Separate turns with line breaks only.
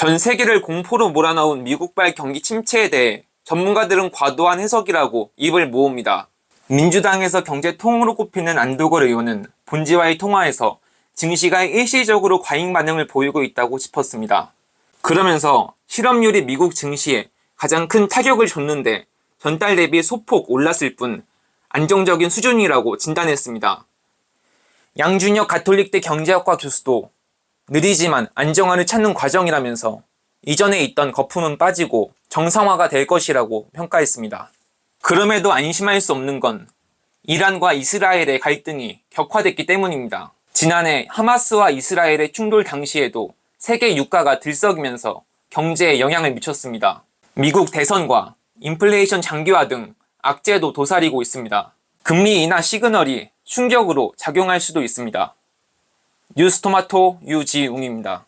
전 세계를 공포로 몰아넣은 미국발 경기 침체에 대해 전문가들은 과도한 해석이라고 입을 모읍니다. 민주당에서 경제 통으로 꼽히는 안도걸 의원은 본지와의 통화에서 증시가 일시적으로 과잉 반응을 보이고 있다고 짚었습니다. 그러면서 실업률이 미국 증시에 가장 큰 타격을 줬는데 전달 대비 소폭 올랐을 뿐 안정적인 수준이라고 진단했습니다. 양준혁 가톨릭대 경제학과 교수도 느리지만 안정화를 찾는 과정이라면서 이전에 있던 거품은 빠지고 정상화가 될 것이라고 평가했습니다. 그럼에도 안심할 수 없는 건 이란과 이스라엘의 갈등이 격화됐기 때문입니다. 지난해 하마스와 이스라엘의 충돌 당시에도 세계 유가가 들썩이면서 경제에 영향을 미쳤습니다. 미국 대선과 인플레이션 장기화 등 악재도 도사리고 있습니다. 금리 인하 시그널이 충격으로 작용할 수도 있습니다. 뉴스토마토 유지웅입니다.